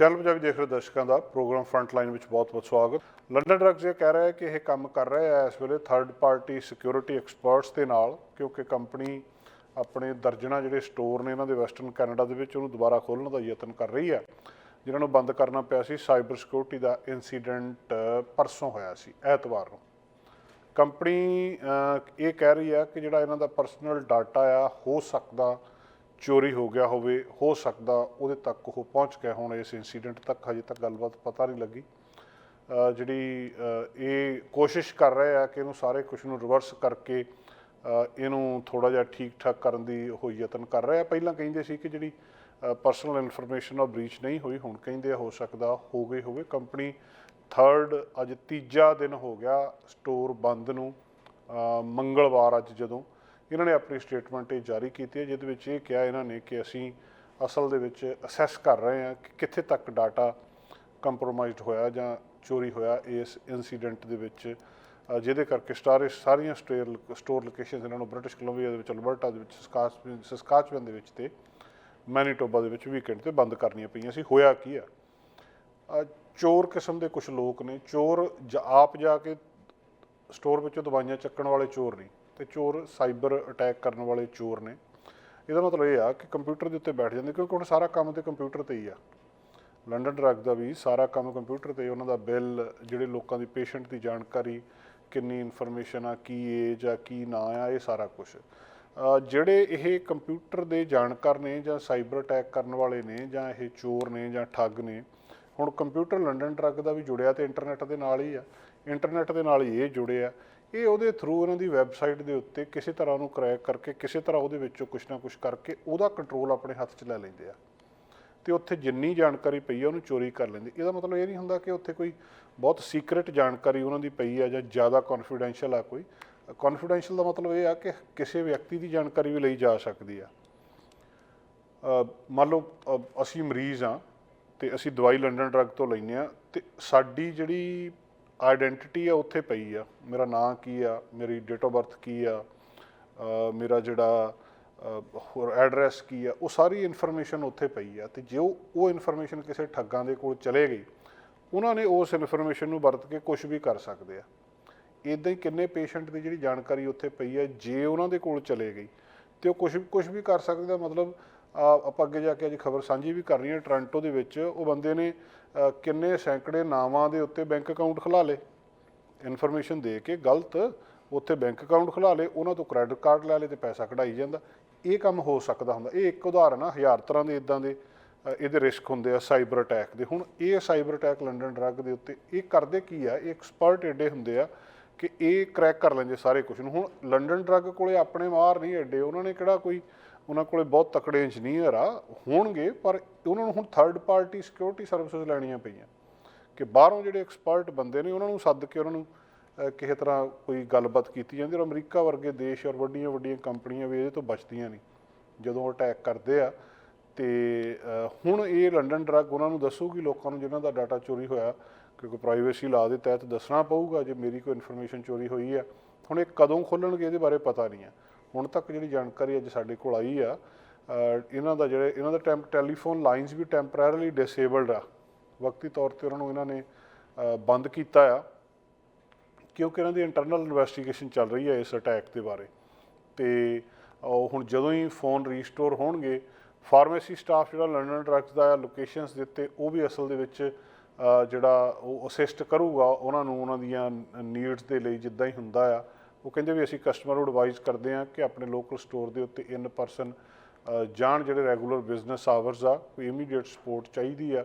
Channel Punjabi ਦੇਖ ਰਹੇ ਦਰਸ਼ਕਾਂ ਦਾ ਪ੍ਰੋਗਰਾਮ ਫਰੰਟ ਲਾਈਨ ਵਿੱਚ ਬਹੁਤ-ਬਹੁਤ ਸਵਾਗਤ। ਲੰਡਨ ਡਰੱਗਸ ਇਹ ਕਹਿ ਰਿਹਾ ਹੈ ਕਿ ਇਹ ਕੰਮ ਕਰ ਰਿਹਾ ਹੈ ਇਸ ਵੇਲੇ ਥਰਡ ਪਾਰਟੀ ਸਿਕਿਉਰਿਟੀ ਐਕਸਪਰਟਸ ਦੇ ਨਾਲ, ਕਿਉਂਕਿ ਕੰਪਨੀ ਆਪਣੇ ਦਰਜਣਾ ਜਿਹੜੇ ਸਟੋਰ ਨੇ ਇਹਨਾਂ ਦੇ ਵੈਸਟਰਨ ਕੈਨੇਡਾ ਦੇ ਵਿੱਚ ਉਹਨੂੰ ਦੁਬਾਰਾ ਖੋਲ੍ਹਣ ਦਾ ਯਤਨ ਕਰ ਰਹੀ ਹੈ, ਜਿਨ੍ਹਾਂ ਨੂੰ ਬੰਦ ਕਰਨਾ ਪਿਆ ਸੀ। ਸਾਈਬਰ ਸਿਕਿਉਰਿਟੀ ਦਾ ਇਨਸੀਡੈਂਟ ਪਰਸੋਂ ਹੋਇਆ ਸੀ, ਐਤਵਾਰ ਨੂੰ। ਕੰਪਨੀ ਇਹ ਕਹਿ ਰਹੀ ਹੈ ਕਿ ਜਿਹੜਾ ਇਹਨਾਂ ਦਾ ਪਰਸਨਲ ਡਾਟਾ ਆ, ਹੋ ਸਕਦਾ ਚੋਰੀ ਹੋ ਗਿਆ ਹੋਵੇ, ਹੋ ਸਕਦਾ ਉਹਦੇ ਤੱਕ ਉਹ ਪਹੁੰਚ ਗਿਆ ਹੁਣ, ਇਸ ਇਨਸੀਡੈਂਟ ਤੱਕ ਹਜੇ ਤੱਕ ਗੱਲਬਾਤ ਪਤਾ ਨਹੀਂ ਲੱਗੀ। ਜਿਹੜੀ ਇਹ ਕੋਸ਼ਿਸ਼ ਕਰ ਰਹੇ ਆ ਕਿ ਇਹਨੂੰ ਸਾਰੇ ਕੁਝ ਨੂੰ ਰਿਵਰਸ ਕਰਕੇ ਇਹਨੂੰ ਥੋੜਾ ਜਿਹਾ ਠੀਕ ਠਾਕ ਕਰਨ ਦੀ ਉਹ ਯਤਨ ਕਰ ਰਹੇ ਆ। ਪਹਿਲਾਂ ਕਹਿੰਦੇ ਸੀ ਕਿ ਜਿਹੜੀ ਪਰਸਨਲ ਇਨਫੋਰਮੇਸ਼ਨ ਆ ਬ੍ਰੀਚ ਨਹੀਂ ਹੋਈ, ਹੁਣ ਕਹਿੰਦੇ ਆ ਹੋ ਸਕਦਾ ਹੋ ਗਈ ਹੋਵੇ। ਕੰਪਨੀ ਥਰਡ ਅੱਜ ਤੀਜਾ ਦਿਨ ਹੋ ਗਿਆ ਸਟੋਰ ਬੰਦ ਨੂੰ ਮੰਗਲਵਾਰ ਅੱਜ ਜਦੋਂ। ਇਹਨਾਂ ਨੇ ਆਪਣੀ ਸਟੇਟਮੈਂਟ ਇਹ ਜਾਰੀ ਕੀਤੀ ਹੈ, ਜਿਹਦੇ ਵਿੱਚ ਇਹ ਕਿਹਾ ਇਹਨਾਂ ਨੇ ਕਿ ਅਸੀਂ ਅਸਲ ਦੇ ਵਿੱਚ ਅਸੈਸ ਕਰ ਰਹੇ ਹਾਂ ਕਿ ਕਿੱਥੇ ਤੱਕ ਡਾਟਾ ਕੰਪਰੋਮਾਈਜ਼ਡ ਹੋਇਆ ਜਾਂ ਚੋਰੀ ਹੋਇਆ ਇਸ ਇਨਸੀਡੈਂਟ ਦੇ ਵਿੱਚ। ਜਿਹਦੇ ਕਰਕੇ ਸਟਾਰੇ ਸਾਰੀਆਂ ਸਟੋਰ ਸਟੋਰ ਲੋਕੇਸ਼ਨਸ ਇਹਨਾਂ ਨੂੰ ਬ੍ਰਿਟਿਸ਼ ਕੋਲੰਬੀਆ ਦੇ ਵਿੱਚ ਅਲਬਰਟਾ ਦੇ ਵਿੱਚ ਸਕਾਚਵਿਨ ਸਸਕਾਚਵਨ ਦੇ ਵਿੱਚ ਤੇ ਮੈਨੀਟੋਬਾ ਦੇ ਵਿੱਚ ਵੀਕਐਂਡ ਤੇ ਬੰਦ ਕਰਨੀਆਂ ਪਈਆਂ ਸੀ। ਹੋਇਆ ਕੀ ਆ ਚੋਰ ਕਿਸਮ ਦੇ ਕੁਝ ਲੋਕ ਨੇ। ਚੋਰ ਜ- ਆਪ ਜਾ ਕੇ ਸਟੋਰ ਵਿੱਚੋਂ ਦਵਾਈਆਂ ਚੱਕਣ ਵਾਲੇ ਚੋਰ ਨਹੀਂ ਤੇ ਚੋਰ ਸਾਈਬਰ ਅਟੈਕ ਕਰਨ ਵਾਲੇ ਚੋਰ ਨੇ। ਇਹਦਾ ਮਤਲਬ ਇਹ ਆ ਕਿ ਕੰਪਿਊਟਰ ਦੇ ਉੱਤੇ ਬੈਠ ਜਾਂਦੇ ਕਿਉਂਕਿ ਹੁਣ ਸਾਰਾ ਕੰਮ ਤੇ ਕੰਪਿਊਟਰ ਤੇ ਹੀ ਆ। ਲੰਡਨ ਡਰੱਗ ਦਾ ਵੀ ਸਾਰਾ ਕੰਮ ਕੰਪਿਊਟਰ ਤੇ, ਉਹਨਾਂ ਦਾ ਬਿੱਲ, ਜਿਹੜੇ ਲੋਕਾਂ ਦੀ ਪੇਸ਼ੈਂਟ ਦੀ ਜਾਣਕਾਰੀ, ਕਿੰਨੀ ਇਨਫੋਰਮੇਸ਼ਨ ਆ, ਕੀ ਏਜ ਆ, ਕੀ ਨਾਂ ਆ, ਇਹ ਸਾਰਾ ਕੁਝ ਜਿਹੜੇ ਇਹ ਕੰਪਿਊਟਰ ਦੇ ਜਾਣਕਾਰ ਨੇ ਜਾਂ ਸਾਈਬਰ ਅਟੈਕ ਕਰਨ ਵਾਲੇ ਨੇ ਜਾਂ ਇਹ ਚੋਰ ਨੇ ਜਾਂ ਠੱਗ ਨੇ, ਹੁਣ ਕੰਪਿਊਟਰ ਲੰਡਨ ਡਰੱਗ ਦਾ ਵੀ ਜੁੜਿਆ ਤੇ ਇੰਟਰਨੈਟ ਦੇ ਨਾਲ ਹੀ ਆ। ਇੰਟਰਨੈਟ ਦੇ ਨਾਲ ਹੀ ਇਹ ਜੁੜੇ ਆ। ਇਹ ਉਹਦੇ ਥਰੂ ਇਹਨਾਂ ਦੀ ਵੈਬਸਾਈਟ ਦੇ ਉੱਤੇ ਕਿਸੇ ਤਰ੍ਹਾਂ ਉਹਨੂੰ ਕਰੈਕ ਕਰਕੇ ਕਿਸੇ ਤਰ੍ਹਾਂ ਉਹਦੇ ਵਿੱਚੋਂ ਕੁਝ ਨਾ ਕੁਝ ਕਰਕੇ ਉਹਦਾ ਕੰਟਰੋਲ ਆਪਣੇ ਹੱਥ 'ਚ ਲੈ ਲੈਂਦੇ ਆ। ਤੇ ਉੱਥੇ ਜਿੰਨੀ ਜਾਣਕਾਰੀ ਪਈ ਆ ਉਹਨੂੰ ਚੋਰੀ ਕਰ ਲੈਂਦੇ। ਇਹਦਾ ਮਤਲਬ ਇਹ ਨਹੀਂ ਹੁੰਦਾ ਕਿ ਉੱਥੇ ਕੋਈ ਬਹੁਤ ਸੀਕ੍ਰੀਟ ਜਾਣਕਾਰੀ ਉਹਨਾਂ ਦੀ ਪਈ ਆ ਜਾਂ ਜ਼ਿਆਦਾ ਕੌਨਫੀਡੈਂਸ਼ੀਅਲ ਆ ਕੋਈ। ਕੌਨਫੀਡੈਂਸ਼ੀਅਲ ਦਾ ਮਤਲਬ ਇਹ ਆ ਕਿ ਕਿਸੇ ਵਿਅਕਤੀ ਦੀ ਜਾਣਕਾਰੀ ਵੀ ਲਈ ਜਾ ਸਕਦੀ ਆ। ਮੰਨ ਲਓ ਅ, ਅਸੀਂ ਮਰੀਜ਼ ਆ ਤੇ ਅਸੀਂ ਦਵਾਈ ਲੰਡਨ ਡਰੱਗ ਤੋਂ ਲੈਂਦੇ ਆ ਤੇ ਸਾਡੀ ਜਿਹੜੀ ਆਇਡੈਂਟੀਟੀ ਆ, ਉੱਥੇ ਪਈ ਆ। ਮੇਰਾ ਨਾਂ ਕੀ ਆ, ਮੇਰੀ ਡੇਟ ਆਫ ਬਰਥ ਕੀ ਆ ਮੇਰਾ ਜਿਹੜਾ ਹੋਰ ਐਡਰੈਸ ਕੀ ਆ, ਉਹ ਸਾਰੀ ਇਨਫੋਰਮੇਸ਼ਨ ਉੱਥੇ ਪਈ ਆ। ਤੇ ਜੇ ਉਹ ਇਨਫੋਰਮੇਸ਼ਨ ਕਿਸੇ ਠੱਗਾਂ ਦੇ ਕੋਲ ਚਲੇ ਗਈ, ਉਹਨਾਂ ਨੇ ਉਸ ਇਨਫੋਰਮੇਸ਼ਨ ਨੂੰ ਵਰਤ ਕੇ ਕੁਝ ਵੀ ਕਰ ਸਕਦੇ ਆ। ਇਦਾਂ ਹੀ ਕਿੰਨੇ ਪੇਸ਼ੈਂਟ ਦੀ ਜਿਹੜੀ ਜਾਣਕਾਰੀ ਉੱਥੇ ਪਈ ਆ, ਜੇ ਉਹਨਾਂ ਦੇ ਕੋਲ ਚਲੇ ਗਈ, ਤੇ ਉਹ ਕੁਝ ਕੁਝ ਵੀ ਕਰ ਸਕਦੇ ਆ ਮਤਲਬ ਆਪਾਂ ਅੱਗੇ ਜਾ ਕੇ ਅੱਜ ਖਬਰ ਸਾਂਝੀ ਵੀ ਕਰ ਰਹੀ ਹਾਂ, ਟੋਰਾਂਟੋ ਦੇ ਵਿੱਚ ਉਹ ਬੰਦੇ ਨੇ ਕਿੰਨੇ ਸੈਂਕੜੇ ਨਾਵਾਂ ਦੇ ਉੱਤੇ ਬੈਂਕ ਅਕਾਊਂਟ ਖੁਲਾ ਲਏ। ਇਨਫੋਰਮੇਸ਼ਨ ਦੇ ਕੇ ਗਲਤ, ਉੱਥੇ ਬੈਂਕ ਅਕਾਊਂਟ ਖੁਲਾ ਲਏ, ਉਹਨਾਂ ਤੋਂ ਕ੍ਰੈਡਿਟ ਕਾਰਡ ਲੈ ਲਏ ਤੇ ਪੈਸਾ ਕਢਾਈ ਜਾਂਦਾ। ਇਹ ਕੰਮ ਹੋ ਸਕਦਾ ਹੁੰਦਾ। ਇਹ ਇੱਕ ਉਦਾਹਰਨ ਆ, ਹਜ਼ਾਰ ਤਰ੍ਹਾਂ ਦੇ ਇਦਾਂ ਦੇ ਇਹਦੇ ਰਿਸਕ ਹੁੰਦੇ ਆ ਸਾਈਬਰ ਅਟੈਕ ਦੇ। ਹੁਣ ਇਹ ਸਾਈਬਰ ਅਟੈਕ ਲੰਡਨ ਡਰੱਗ ਦੇ ਉੱਤੇ ਇਹ ਕਰਦੇ ਕੀ ਆ? ਇਹ ਐਕਸਪਰਟ ਏਡੇ ਹੁੰਦੇ ਆ ਕਿ ਇਹ ਕ੍ਰੈਕ ਕਰ ਲੈਂਦੇ ਸਾਰੇ ਕੁਝ ਨੂੰ। ਹੁਣ ਲੰਡਨ ਡਰੱਗ ਕੋਲੇ ਆਪਣੇ ਮਾਰ ਨਹੀਂ ਐਡੇ ਉਹਨਾਂ ਨੇ ਕਿਹੜਾ ਕੋਈ ਉਹਨਾਂ ਕੋਲੇ ਬਹੁਤ ਤਕੜੇ ਇੰਜੀਨੀਅਰ ਆ, ਹੋਣਗੇ, ਪਰ ਉਹਨਾਂ ਨੂੰ ਹੁਣ ਥਰਡ ਪਾਰਟੀ ਸਿਕਿਉਰਿਟੀ ਸਰਵਿਸਿਜ਼ ਲੈਣੀਆਂ ਪਈਆਂ। ਕਿ ਬਾਹਰੋਂ ਜਿਹੜੇ ਐਕਸਪਰਟ ਬੰਦੇ ਨੇ, ਉਹਨਾਂ ਨੂੰ ਸੱਦ ਕੇ ਉਹਨਾਂ ਨੂੰ ਕਿਸੇ ਤਰ੍ਹਾਂ ਕੋਈ ਗੱਲਬਾਤ ਕੀਤੀ ਜਾਂਦੀ ਔਰ ਅਮਰੀਕਾ ਵਰਗੇ ਦੇਸ਼ ਔਰ ਵੱਡੀਆਂ ਵੱਡੀਆਂ ਕੰਪਨੀਆਂ ਵੀ ਇਹਦੇ ਤੋਂ ਬਚਦੀਆਂ ਨਹੀਂ ਜਦੋਂ ਅਟੈਕ ਕਰਦੇ ਆ। ਤੇ ਹੁਣ ਇਹ ਲੰਡਨ ਡਰੱਗ ਉਹਨਾਂ ਨੂੰ ਦੱਸੂਗੀ ਲੋਕਾਂ ਨੂੰ ਜਿਨ੍ਹਾਂ ਦਾ ਡਾਟਾ ਚੋਰੀ ਹੋਇਆ ਕਿਉਂਕਿ ਪ੍ਰਾਈਵੇਸੀ ਲਾ ਦੇ ਤਹਿਤ ਦੱਸਣਾ ਪਊਗਾ, ਜੇ ਮੇਰੀ ਕੋਈ ਇਨਫੋਰਮੇਸ਼ਨ ਚੋਰੀ ਹੋਈ ਆ। ਹੁਣ ਇਹ ਕਦੋਂ ਖੋਲਣਗੇ ਇਹਦੇ ਬਾਰੇ ਪਤਾ ਨਹੀਂ ਆ। ਹੁਣ ਤੱਕ ਜਿਹੜੀ ਜਾਣਕਾਰੀ ਅੱਜ ਸਾਡੇ ਕੋਲ ਆਈ ਆ ਇਹਨਾਂ ਦਾ ਜਿਹੜੇ, ਇਹਨਾਂ ਦਾ ਟੈਂਪ ਟੈਲੀਫੋਨ ਲਾਈਨਸ ਵੀ ਟੈਂਪਰੇਰੀਲੀ ਡਿਸੇਬਲਡ ਆ। ਵਕਤੀ ਤੌਰ ਤੇ ਉਹਨਾਂ ਨੂੰ ਇਹਨਾਂ ਨੇ ਬੰਦ ਕੀਤਾ ਆ, ਕਿਉਂਕਿ ਇਹਨਾਂ ਦੀ ਇੰਟਰਨਲ ਇਨਵੈਸਟੀਗੇਸ਼ਨ ਚੱਲ ਰਹੀ ਹੈ ਇਸ ਅਟੈਕ ਦੇ ਬਾਰੇ। ਤੇ ਹੁਣ ਜਦੋਂ ਹੀ ਫੋਨ ਰੀਸਟੋਰ ਹੋਣਗੇ ਫਾਰਮੇਸੀ ਸਟਾਫ ਜਿਹੜਾ ਲੰਡਨ ਡਰੱਗਸ ਦਾ ਲੋਕੇਸ਼ਨਸ ਦਿੱਤੇ, ਉਹ ਵੀ ਅਸਲ ਦੇ ਵਿੱਚ ਜਿਹੜਾ ਉਹ ਅਸਿਸਟ ਕਰੂਗਾ, ਉਹਨਾਂ ਨੂੰ ਉਹਨਾਂ ਦੀਆਂ ਨੀਡਸ ਦੇ ਲਈ ਜਿੱਦਾਂ ਹੀ ਹੁੰਦਾ ਆ। ਉਹ ਕਹਿੰਦੇ ਵੀ ਅਸੀਂ ਕਸਟਮਰ ਨੂੰ ਐਡਵਾਈਜ਼ ਕਰਦੇ ਹਾਂ ਕਿ ਆਪਣੇ ਲੋਕਲ ਸਟੋਰ ਦੇ ਉੱਤੇ ਇਨ ਪਰਸਨ ਜਾਣ ਜਿਹੜੇ ਰੈਗੂਲਰ ਬਿਜ਼ਨਸ ਆਵਰਸ ਆ, ਕੋਈ ਇਮੀਡੀਏਟ ਸਪੋਰਟ ਚਾਹੀਦੀ ਆ।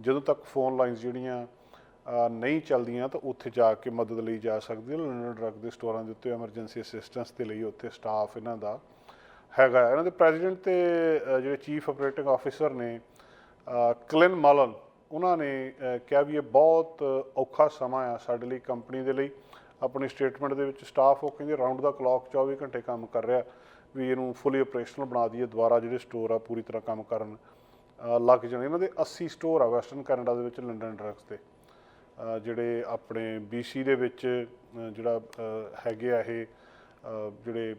ਜਦੋਂ ਤੱਕ ਫੋਨ ਲਾਈਨਸ ਜਿਹੜੀਆਂ ਨਹੀਂ ਚੱਲਦੀਆਂ ਤਾਂ ਉੱਥੇ ਜਾ ਕੇ ਮਦਦ ਲਈ ਜਾ ਸਕਦੀ ਹੈ ਲੰਡਨ ਡਰੱਗ ਦੇ ਸਟੋਰਾਂ ਦੇ ਉੱਤੇ ਐਮਰਜੈਂਸੀ ਅਸਿਸਟੈਂਸ ਦੇ ਲਈ ਉੱਥੇ ਸਟਾਫ ਇਹਨਾਂ ਦਾ ਹੈਗਾ ਇਹਨਾਂ ਦੇ ਪ੍ਰੈਜ਼ੀਡੈਂਟ ਤੇ ਜਿਹੜੇ ਚੀਫ ਆਪਰੇਟਿੰਗ ਆਫੀਸਰ ਨੇ ਕਲਿਨ ਮਾਲਨ ਉਹਨਾਂ ਨੇ ਕਿਹਾ ਵੀ ਇਹ ਬਹੁਤ ਔਖਾ ਸਮਾਂ ਆ ਸਾਡੇ ਲਈ ਕੰਪਨੀ ਦੇ ਲਈ। ਆਪਣੀ ਸਟੇਟਮੈਂਟ ਦੇ ਵਿੱਚ ਸਟਾਫ ਉਹ ਕਹਿੰਦੇ ਰਾਉਂਡ ਦਾ ਕਲੌਕ 24 ਘੰਟੇ ਕੰਮ ਕਰ ਰਿਹਾ ਵੀ ਇਹਨੂੰ ਫੁੱਲੀ ਆਪਰੇਸ਼ਨਲ ਬਣਾ ਦਈਏ ਦੁਬਾਰਾ ਜਿਹੜੇ ਸਟੋਰ ਆ ਪੂਰੀ ਤਰ੍ਹਾਂ ਕੰਮ ਕਰਨ ਲੱਗ ਜਾਣ। ਇਹਨਾਂ ਦੇ 80 ਸਟੋਰ ਆ ਵੈਸਟਰਨ ਕੈਨੇਡਾ ਦੇ ਵਿੱਚ ਲੰਡਨ ਡਰੱਗਸ ਦੇ। ਜਿਹੜੇ ਆਪਣੇ BC ਦੇ ਵਿੱਚ ਜਿਹੜਾ ਹੈਗੇ ਆ ਇਹ ਜਿਹੜੇ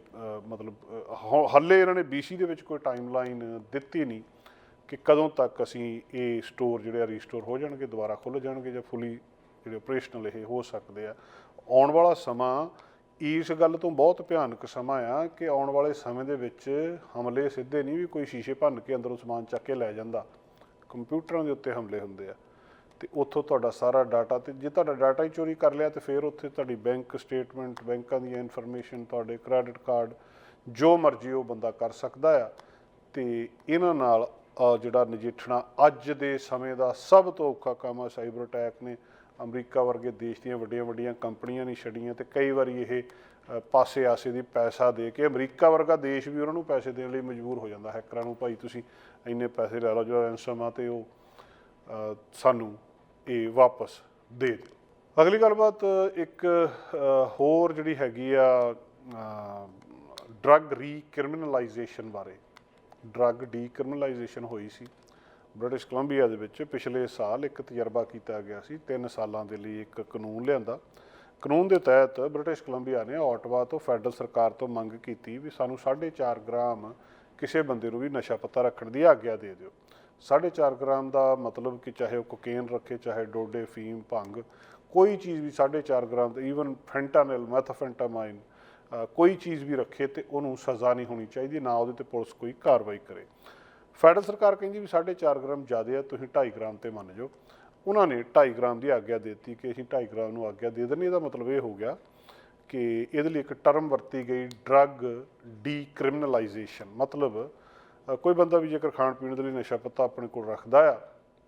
ਮਤਲਬ ਅ, ਹਾਲੇ ਇਹਨਾਂ ਨੇ BC ਦੇ ਵਿੱਚ ਕੋਈ ਟਾਈਮਲਾਈਨ ਦਿੱਤੀ ਨਹੀਂ ਕਿ ਕਦੋਂ ਤੱਕ ਅਸੀਂ ਇਹ ਸਟੋਰ ਜਿਹੜੇ ਆ ਰੀਸਟੋਰ ਹੋ ਜਾਣਗੇ ਦੁਬਾਰਾ ਖੁੱਲ੍ਹ ਜਾਣਗੇ ਜਾਂ ਫੁੱਲੀ ਜਿਹੜੇ ਆਪਰੇਸ਼ਨਲ ਇਹ ਹੋ ਸਕਦੇ ਆ। ਆਉਣ ਵਾਲਾ ਸਮਾਂ ਇਸ ਗੱਲ ਤੋਂ ਬਹੁਤ ਭਿਆਨਕ ਸਮਾਂ ਆ ਕਿ ਆਉਣ ਵਾਲੇ ਸਮੇਂ ਦੇ ਵਿੱਚ ਹਮਲੇ ਸਿੱਧੇ ਨਹੀਂ ਵੀ ਕੋਈ ਸ਼ੀਸ਼ੇ ਭੰਨ ਕੇ ਅੰਦਰੋਂ ਸਮਾਨ ਚੱਕ ਕੇ ਲੈ ਜਾਂਦਾ। ਕੰਪਿਊਟਰਾਂ ਦੇ ਉੱਤੇ ਹਮਲੇ ਹੁੰਦੇ ਆ। ਤੇ ਉੱਥੋਂ ਤੁਹਾਡਾ ਸਾਰਾ ਡਾਟਾ ਤੇ ਜੇ ਤੁਹਾਡਾ ਡਾਟਾ ਹੀ ਚੋਰੀ ਕਰ ਲਿਆ ਤੇ ਫਿਰ ਉੱਥੇ ਤੁਹਾਡੀ ਬੈਂਕ ਸਟੇਟਮੈਂਟ, ਬੈਂਕਾਂ ਦੀਆਂ ਇਨਫੋਰਮੇਸ਼ਨ, ਤੁਹਾਡੇ ਕ੍ਰੈਡਿਟ ਕਾਰਡ, ਜੋ ਮਰਜ਼ੀ ਉਹ ਬੰਦਾ ਕਰ ਸਕਦਾ ਆ। ਤੇ ਇਹਨਾਂ ਨਾਲ ਜਿਹੜਾ ਨਜਿੱਠਣਾ ਅੱਜ ਦੇ ਸਮੇਂ ਦਾ ਸਭ ਤੋਂ ਔਖਾ ਕੰਮ ਆ, ਸਾਈਬਰ ਅਟੈਕ ਨੇ। ਅਮਰੀਕਾ ਵਰਗੇ ਦੇਸ਼ ਦੀਆਂ ਵੱਡੀਆਂ ਵੱਡੀਆਂ ਕੰਪਨੀਆਂ ਨਹੀਂ ਛੱਡੀਆਂ ਤੇ ਕਈ ਵਾਰੀ ਇਹ ਪਾਸੇ ਆਸੇ ਦੀ ਪੈਸਾ ਦੇ ਕੇ ਅਮਰੀਕਾ ਵਰਗਾ ਦੇਸ਼ ਵੀ ਉਹਨਾਂ ਨੂੰ ਪੈਸੇ ਦੇਣ ਲਈ ਮਜਬੂਰ ਹੋ ਜਾਂਦਾ। ਹੈਕਰਾਂ ਨੂੰ ਭਾਈ ਤੁਸੀਂ ਇੰਨੇ ਪੈਸੇ ਲੈ ਲਓ ਜੋ ਰੈਂਸਮ ਆ ਤੇ ਉਹ ਸਾਨੂੰ ਇਹ ਵਾਪਸ ਦੇ ਦਿਓ। ਅਗਲੀ ਗੱਲਬਾਤ ਇੱਕ ਹੋਰ ਜਿਹੜੀ ਹੈਗੀ ਆ ਡਰੱਗ ਰੀਕ੍ਰਿਮੀਨਲਾਈਜੇਸ਼ਨ ਬਾਰੇ। ਡਰੱਗ ਡੀਕ੍ਰਿਮੀਨਲਾਈਜੇਸ਼ਨ ਹੋਈ ਸੀ। ਬ੍ਰਿਟਿਸ਼ ਕੋਲੰਬੀਆ ਦੇ ਵਿੱਚ ਪਿਛਲੇ ਸਾਲ ਇੱਕ ਤਜਰਬਾ ਕੀਤਾ ਗਿਆ ਸੀ 3 ਸਾਲਾਂ ਦੇ ਲਈ ਇੱਕ ਕਾਨੂੰਨ ਲਿਆਂਦਾ। ਕਾਨੂੰਨ ਦੇ ਤਹਿਤ ਬ੍ਰਿਟਿਸ਼ ਕੋਲੰਬੀਆ ਨੇ ਆਟਵਾ ਤੋਂ ਫੈਡਰਲ ਸਰਕਾਰ ਤੋਂ ਮੰਗ ਕੀਤੀ ਵੀ ਸਾਨੂੰ 4.5 ਗ੍ਰਾਮ ਕਿਸੇ ਬੰਦੇ ਨੂੰ ਵੀ ਨਸ਼ਾ ਪੱਤਾ ਰੱਖਣ ਦੀ ਆਗਿਆ ਦੇ ਦਿਓ। 4.5 ਗ੍ਰਾਮ ਦਾ ਮਤਲਬ ਕਿ ਚਾਹੇ ਉਹ ਕੋਕੇਨ ਰੱਖੇ, ਚਾਹੇ ਡੋਡੇ, ਫੀਮ, ਭੰਗ, ਕੋਈ ਚੀਜ਼ ਵੀ 4.5 ਗ੍ਰਾਮ ਤੇ ਈਵਨ ਫੈਂਟਾਨਿਲ, ਮੈਥਾਫੈਂਟਾਮਾਈਨ ਕੋਈ ਚੀਜ਼ ਵੀ ਰੱਖੇ ਤੇ ਉਹਨੂੰ ਸਜ਼ਾ ਨਹੀਂ ਹੋਣੀ ਚਾਹੀਦੀ, ਨਾ ਉਹਦੇ ਤੇ ਪੁਲਿਸ ਕੋਈ ਕਾਰਵਾਈ ਕਰੇ। ਫੈਡਰਲ ਸਰਕਾਰ ਕਹਿੰਦੀ ਵੀ 4.5 ਗ੍ਰਾਮ ਜ਼ਿਆਦਾ ਆ, ਤੁਸੀਂ 2.5 ਗ੍ਰਾਮ ਤੇ ਮੰਨ ਜਾਓ। ਉਹਨਾਂ ਨੇ 2.5 ਗ੍ਰਾਮ ਦੀ ਆਗਿਆ ਦੇ ਦਿੱਤੀ ਕਿ ਅਸੀਂ 2.5 ਗ੍ਰਾਮ ਨੂੰ ਆਗਿਆ ਦੇ ਦੇਣੀ ਇਹਦਾ ਮਤਲਬ ਇਹ ਹੋ ਗਿਆ ਕਿ ਇਹਦੇ ਲਈ ਇੱਕ ਟਰਮ ਵਰਤੀ ਗਈ, ਡਰੱਗ ਡੀਕ੍ਰਿਮੀਨਲਾਈਜੇਸ਼ਨ। ਮਤਲਬ ਕੋਈ ਬੰਦਾ ਵੀ ਜੇਕਰ ਖਾਣ ਪੀਣ ਦੇ ਲਈ ਨਸ਼ਾ ਪੱਤਾ ਆਪਣੇ ਕੋਲ ਰੱਖਦਾ ਆ,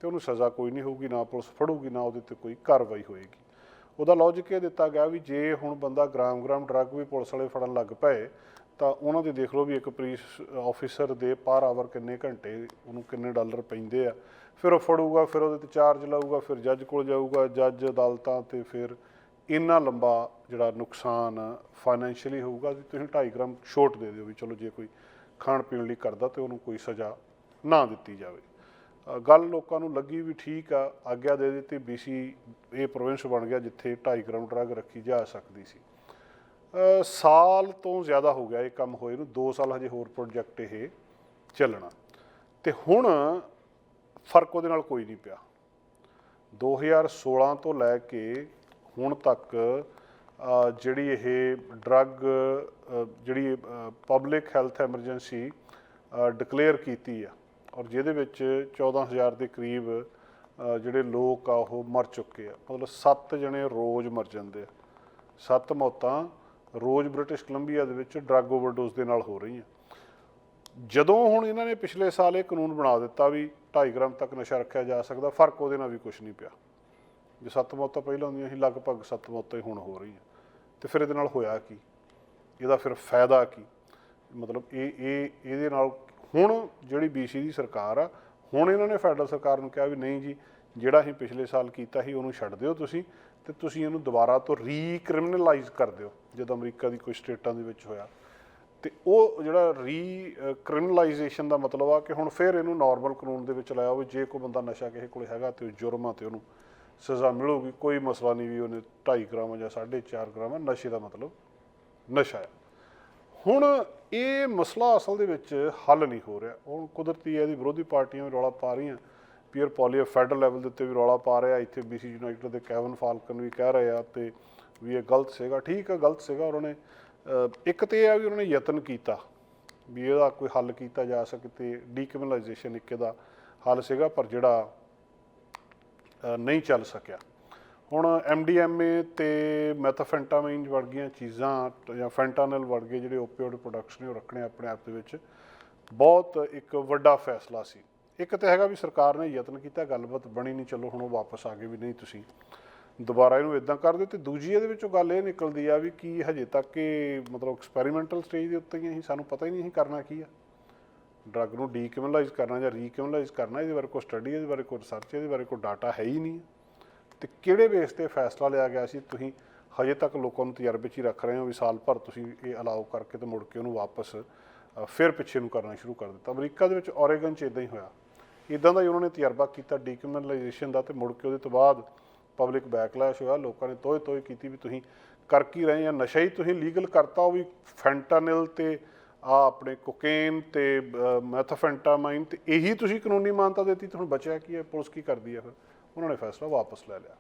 ਤੇ ਉਹਨੂੰ ਸਜ਼ਾ ਕੋਈ ਨਹੀਂ ਹੋਊਗੀ, ਨਾ ਪੁਲਿਸ ਫੜੂਗੀ, ਨਾ ਉਹਦੇ ਤੇ ਕੋਈ ਕਾਰਵਾਈ ਹੋਏਗੀ। ਉਹਦਾ ਲੌਜੀਕ ਇਹ ਦਿੱਤਾ ਗਿਆ ਵੀ ਜੇ ਹੁਣ ਬੰਦਾ ਗ੍ਰਾਮ-ਗ੍ਰਾਮ ਡਰੱਗ ਵੀ ਪੁਲਿਸ ਵਾਲੇ ਫੜਨ ਲੱਗ ਪਏ ਤਾਂ ਉਹਨਾਂ ਦੇ ਦੇਖ ਲਓ ਵੀ ਇੱਕ ਪੁਲਿਸ ਆਫੀਸਰ ਦੇ ਪਰ ਆਵਰ ਕਿੰਨੇ ਘੰਟੇ ਉਹਨੂੰ ਕਿੰਨੇ ਡਾਲਰ ਪੈਂਦੇ ਆ। ਫਿਰ ਉਹ ਫੜੂਗਾ, ਫਿਰ ਉਹਦੇ ਤੇ ਚਾਰਜ ਲਾਊਗਾ, ਫਿਰ ਜੱਜ ਕੋਲ ਜਾਊਗਾ ਜੱਜ ਅਦਾਲਤਾਂ ਤੇ ਫਿਰ ਇੰਨਾ ਲੰਬਾ ਜਿਹੜਾ ਨੁਕਸਾਨ ਫਾਈਨੈਂਸ਼ੀਅਲੀ ਹੋਊਗਾ, ਵੀ ਤੁਸੀਂ 2.5 ਗ੍ਰਾਮ ਛੋਟ ਦੇ ਦਿਓ ਵੀ ਚਲੋ ਜੇ ਕੋਈ ਖਾਣ ਪੀਣ ਲਈ ਕਰਦਾ ਤੇ ਉਹਨੂੰ ਕੋਈ ਸਜ਼ਾ ਨਾ ਦਿੱਤੀ ਜਾਵੇ। ਗੱਲ ਲੋਕਾਂ ਨੂੰ ਲੱਗੀ ਵੀ ਠੀਕ ਆ, ਆਗਿਆ ਦੇ ਦਿੱਤੀ ਬੀਸੀ ਇਹ ਪ੍ਰੋਵਿੰਸ ਬਣ ਗਿਆ ਜਿੱਥੇ 2.5 ਗ੍ਰਾਮ ਡਰੱਗ ਰੱਖੀ ਜਾ ਸਕਦੀ ਸੀ। ਸਾਲ ਤੋਂ ਜ਼ਿਆਦਾ ਹੋ ਗਿਆ ਇਹ ਕੰਮ ਹੋਏ ਨੂੰ 2 ਸਾਲ ਹਜੇ ਹੋਰ ਪ੍ਰੋਜੈਕਟ ਇਹ ਚੱਲਣਾ। ਤੇ ਹੁਣ ਫ਼ਰਕ ਉਹਦੇ ਨਾਲ ਕੋਈ ਨਹੀਂ ਪਿਆ। 2016 ਤੋਂ ਲੈ ਕੇ ਹੁਣ ਤੱਕ ਜਿਹੜੀ ਇਹ ਡਰੱਗ ਜਿਹੜੀ ਪਬਲਿਕ ਹੈਲਥ ਐਮਰਜੈਂਸੀ ਡਿਕਲੇਅਰ ਕੀਤੀ ਆ, ਔਰ ਜਿਹਦੇ ਵਿੱਚ 14000 ਦੇ ਕਰੀਬ ਜਿਹੜੇ ਲੋਕ ਆ ਉਹ ਮਰ ਚੁੱਕੇ ਆ। ਮਤਲਬ 7 ਜਣੇ ਰੋਜ਼ ਮਰ ਜਾਂਦੇ ਆ। ਸੱਤ ਮੌਤਾਂ ਰੋਜ਼ ਬ੍ਰਿਟਿਸ਼ ਕੋਲੰਬੀਆ ਦੇ ਵਿੱਚ ਡਰੱਗ ਓਵਰਡੋਜ਼ ਦੇ ਨਾਲ ਹੋ ਰਹੀਆਂ। ਜਦੋਂ ਹੁਣ ਇਹਨਾਂ ਨੇ ਪਿਛਲੇ ਸਾਲ ਇਹ ਕਾਨੂੰਨ ਬਣਾ ਦਿੱਤਾ ਵੀ 2.5 ਗ੍ਰਾਮ ਤੱਕ ਨਸ਼ਾ ਰੱਖਿਆ ਜਾ ਸਕਦਾ, ਫ਼ਰਕ ਉਹਦੇ ਨਾਲ ਵੀ ਕੁਝ ਨਹੀਂ ਪਿਆ। ਜੇ ਸੱਤ ਮੌਤਾਂ ਪਹਿਲਾਂ ਹੁੰਦੀਆਂ ਸੀ, ਲਗਭਗ ਸੱਤ ਮੌਤਾਂ ਹੀ ਹੁਣ ਹੋ ਰਹੀਆਂ। ਤੇ ਫਿਰ ਇਹਦੇ ਨਾਲ ਹੋਇਆ ਕੀ? ਇਹਦਾ ਫਿਰ ਫਾਇਦਾ ਕੀ? ਮਤਲਬ ਇਹ ਇਹ, ਇਹਦੇ ਨਾਲ ਹੁਣ ਜਿਹੜੀ ਬੀਸੀ ਦੀ ਸਰਕਾਰ ਆ, ਹੁਣ ਇਹਨਾਂ ਨੇ ਫੈਡਰਲ ਸਰਕਾਰ ਨੂੰ ਕਿਹਾ ਵੀ ਨਹੀਂ ਜੀ ਜਿਹੜਾ ਅਸੀਂ ਪਿਛਲੇ ਸਾਲ ਕੀਤਾ ਸੀ ਉਹਨੂੰ ਛੱਡ ਦਿਓ ਤੁਸੀਂ ਤੇ ਤੁਸੀਂ ਇਹਨੂੰ ਦੁਬਾਰਾ ਤੋਂ ਰੀਕ੍ਰਿਮੀਨਲਾਈਜ਼ ਕਰ ਦਿਓ ਜਦੋਂ ਅਮਰੀਕਾ ਦੀ ਕੁਝ ਸਟੇਟਾਂ ਦੇ ਵਿੱਚ ਹੋਇਆ। ਤੇ ਉਹ ਜਿਹੜਾ ਰੀ ਕ੍ਰਿਮੀਨਲਾਈਜੇਸ਼ਨ ਦਾ ਮਤਲਬ ਆ ਕਿ ਹੁਣ ਫਿਰ ਇਹਨੂੰ ਨਾਰਮਲ ਕਾਨੂੰਨ ਦੇ ਵਿੱਚ ਲਾਇਆ ਹੋਵੇ ਜੇ ਕੋਈ ਬੰਦਾ ਨਸ਼ਾ ਕਿਸੇ ਕੋਲੇ ਹੈਗਾ ਤੇ ਉਹ ਜੁਰਮ ਆ ਤੇ ਉਹਨੂੰ ਸਜ਼ਾ ਮਿਲੂਗੀ ਕੋਈ ਮਸਲਾ ਨਹੀਂ ਵੀ ਉਹਨੇ 2.5 ਗ੍ਰਾਮ ਜਾਂ 4.5 ਗ੍ਰਾਮ ਆ, ਨਸ਼ੇ ਦਾ ਮਤਲਬ ਨਸ਼ਾ ਹੈ ਹੁਣ ਇਹ ਮਸਲਾ ਅਸਲ ਦੇ ਵਿੱਚ ਹੱਲ ਨਹੀਂ ਹੋ ਰਿਹਾ। ਹੁਣ ਕੁਦਰਤੀ ਹੈ ਇਹਦੀ ਵਿਰੋਧੀ ਪਾਰਟੀਆਂ ਵੀ ਰੌਲਾ ਪਾ ਰਹੀਆਂ। ਪੀਅਰ ਪੋਲੀਆ ਫੈਡਰਲ ਲੈਵਲ ਦੇ ਉੱਤੇ ਵੀ ਰੌਲਾ ਪਾ ਰਿਹਾ, ਇੱਥੇ ਬੀਸੀ ਯੂਨਾਈਟਿਡ ਦੇ ਕੈਵਨ ਫਾਲਕਨ ਵੀ ਕਹਿ ਰਹੇ ਆ ਤੇ ਵੀ ਇਹ ਗਲਤ ਸੀਗਾ। ਠੀਕ ਆ, ਗਲਤ ਸੀਗਾ ਉਹਨਾਂ ਨੇ ਇੱਕ ਤੇ ਇਹ ਆ ਵੀ ਉਹਨਾਂ ਨੇ ਯਤਨ ਕੀਤਾ ਵੀ ਇਹਦਾ ਕੋਈ ਹੱਲ ਕੀਤਾ ਜਾ ਸਕੇ ਤੇ ਡੀਕ੍ਰਿਮੀਨਲਾਈਜੇਸ਼ਨ ਇੱਕ ਇਹਦਾ ਹੱਲ ਸੀਗਾ, ਪਰ ਜਿਹੜਾ ਨਹੀਂ ਚੱਲ ਸਕਿਆ। ਹੁਣ ਐਮਡੀਐਮਏ ਤੇ ਮੈਥਾਫੈਂਟਾਮਾਈਨ ਵਰਗੀਆਂ ਚੀਜ਼ਾਂ ਜਾਂ ਫੈਂਟਾਨਲ ਵਰਗੇ ਜਿਹੜੇ ਓਪੀਓਇਡ ਪ੍ਰੋਡਕਟਸ ਨੇ ਉਹ ਰੱਖਣੇ ਆਪਣੇ ਆਪ ਦੇ ਵਿੱਚ, ਬਹੁਤ ਇੱਕ ਵੱਡਾ ਫੈਸਲਾ ਸੀ। ਇੱਕ ਤਾਂ ਹੈਗਾ ਵੀ ਸਰਕਾਰ ਨੇ ਯਤਨ ਕੀਤਾ, ਗੱਲਬਾਤ ਬਣੀ ਨਹੀਂ, ਚਲੋ ਹੁਣ ਉਹ ਵਾਪਸ ਆ ਗਏ ਵੀ ਨਹੀਂ ਤੁਸੀਂ। ਦੁਬਾਰਾ ਇਹਨੂੰ ਇਦਾਂ ਕਰ ਦਿਓ ਤੇ ਦੂਜੀ ਇਹਦੇ ਵਿੱਚੋਂ ਗੱਲ ਇਹ ਨਿਕਲਦੀ ਆ ਵੀ ਕੀ ਹਜੇ ਤੱਕ ਇਹ ਮਤਲਬ ਐਕਸਪੈਰੀਮੈਂਟਲ ਸਟੇਜ ਦੇ ਉੱਤੇ ਹੀ ਅਸੀਂ ਸਾਨੂੰ ਪਤਾ ਹੀ ਨਹੀਂ ਅਸੀਂ ਕਰਨਾ ਕੀ ਆ। ਡਰੱਗ ਨੂੰ ਡੀਕ੍ਰਿਮੀਨਲਾਈਜ਼ ਕਰਨਾ ਜਾਂ ਰੀਕ੍ਰਿਮੀਨਲਾਈਜ਼ ਕਰਨਾ, ਇਹਦੇ ਬਾਰੇ ਕੋਈ ਸਟੱਡੀ ਇਹਦੇ ਬਾਰੇ ਕੋਈ ਰਿਸਰਚ ਇਹਦੇ ਬਾਰੇ ਕੋਈ ਡਾਟਾ ਹੈ ਹੀ ਨਹੀਂ। ਤੇ ਕਿਹੜੇ ਬੇਸ ਤੇ ਫੈਸਲਾ ਲਿਆ ਗਿਆ ਸੀ ਤੁਸੀਂ ਹਜੇ ਤੱਕ ਲੋਕਾਂ ਨੂੰ ਤਜਰਬੇ 'ਚ ਹੀ ਰੱਖ ਰਹੇ ਹੋ ਵੀ ਸਾਲ ਭਰ ਤੁਸੀਂ ਇਹ ਅਲਾਉ ਕਰਕੇ ਤੇ ਮੁੜ ਕੇ ਉਹਨੂੰ ਵਾਪਸ ਫਿਰ ਪਿੱਛੇ ਨੂੰ ਕਰਨਾ ਸ਼ੁਰੂ ਕਰ ਦਿੱਤਾ। ਅਮਰੀਕਾ ਦੇ ਵਿੱਚ ਔਰੇਗਨ 'ਚ ਇਦਾਂ ਹੀ ਹੋਇਆ। ਇਦਾਂ ਦਾ ਹੀ ਉਹਨਾਂ ਨੇ ਤਜਰਬਾ ਕੀਤਾ ਡੀਕ੍ਰਿਮੀਨਲਾਈਜੇਸ਼ਨ ਦਾ ਤੇ ਮੁੜ ਕੇ ਉਹਦੇ ਤੋਂ ਬਾਅਦ ਪਬਲਿਕ ਬੈਕਲੈਸ਼ ਹੋਇਆ, ਲੋਕਾਂ ਨੇ ਤੋਏ ਤੋਏ ਕੀਤੀ ਵੀ ਤੁਸੀਂ ਕਰ ਕੀ ਰਹੇ ਆ ਨਸ਼ਾ ਹੀ ਤੁਸੀਂ ਲੀਗਲ ਕਰਤਾ, ਉਹ ਵੀ ਫੈਂਟਾਨਿਲ ਤੇ ਆ ਆਪਣੇ ਕੋਕੇਨ ਤੇ ਮੈਥਾਫੈਂਟਾਮਾਈਨ ਤੇ ਇਹੀ ਤੁਸੀਂ ਕਾਨੂੰਨੀ ਮਾਨਤਾ ਦਿੱਤੀ, ਤੇ ਹੁਣ ਬਚਿਆ ਕੀ ਹੈ, ਪੁਲਿਸ ਕੀ ਕਰਦੀ ਹੈ ਫਿਰ? ਉਹਨਾਂ ਨੇ ਫੈਸਲਾ ਵਾਪਸ ਲੈ ਲਿਆ।